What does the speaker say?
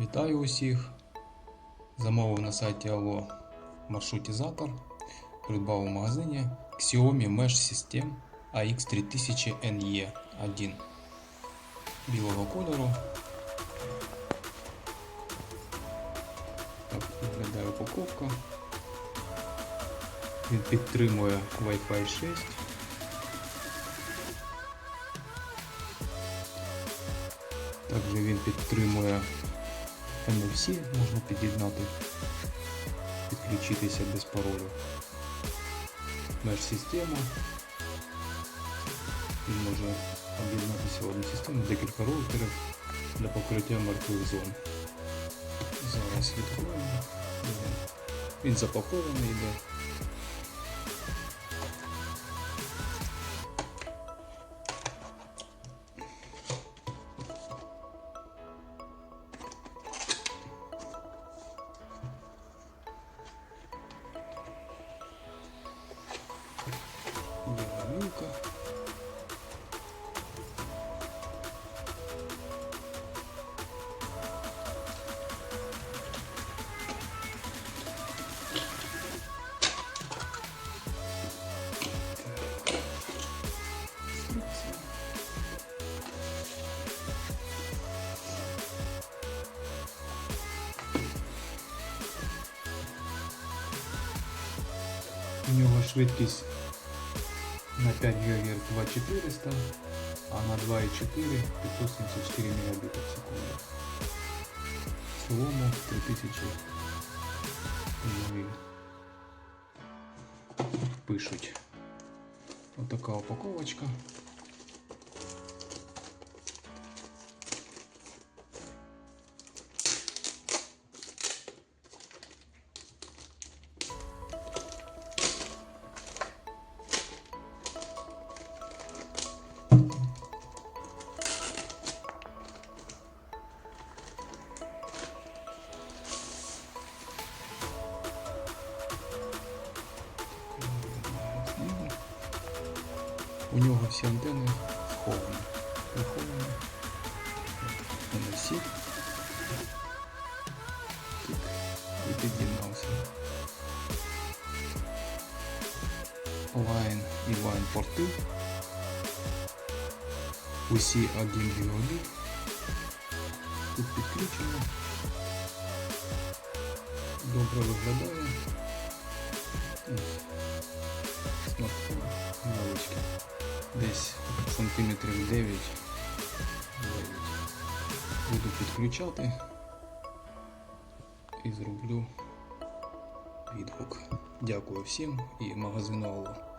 Вітаю усіх! Замовив на сайті Allo маршрутизатор. Придбав у магазині Xiaomi Mesh System AX3000NE 1 білого кольору. Так виглядає упаковка. Він підтримує Wi-Fi 6. Також він підтримує NFC, можна під'єднати, підключитися без паролю. Меж система. Він може об'єднатися в одну систему, декілька роутерів для покриття мертвих зон. Зараз відкроємо. Він запакований йде. Новинка. У нього швидкість на 5 ГГц 2400, а на 2,4 574 Мбит в секунду. Цілому 3000 мг. Пишуть. Отака упаковочка. У нього всі антени сховані. Виховані. Вони всі. Тик. І під'єднався. Line і Line порти. Усі 1 гігабіт. Тут підключено. Добре виглядає. Ось. Смартфон невеличкий. Десь сантиметрів 9. 9. Буду підключати і зроблю відгук. Дякую всім і магазину Алло.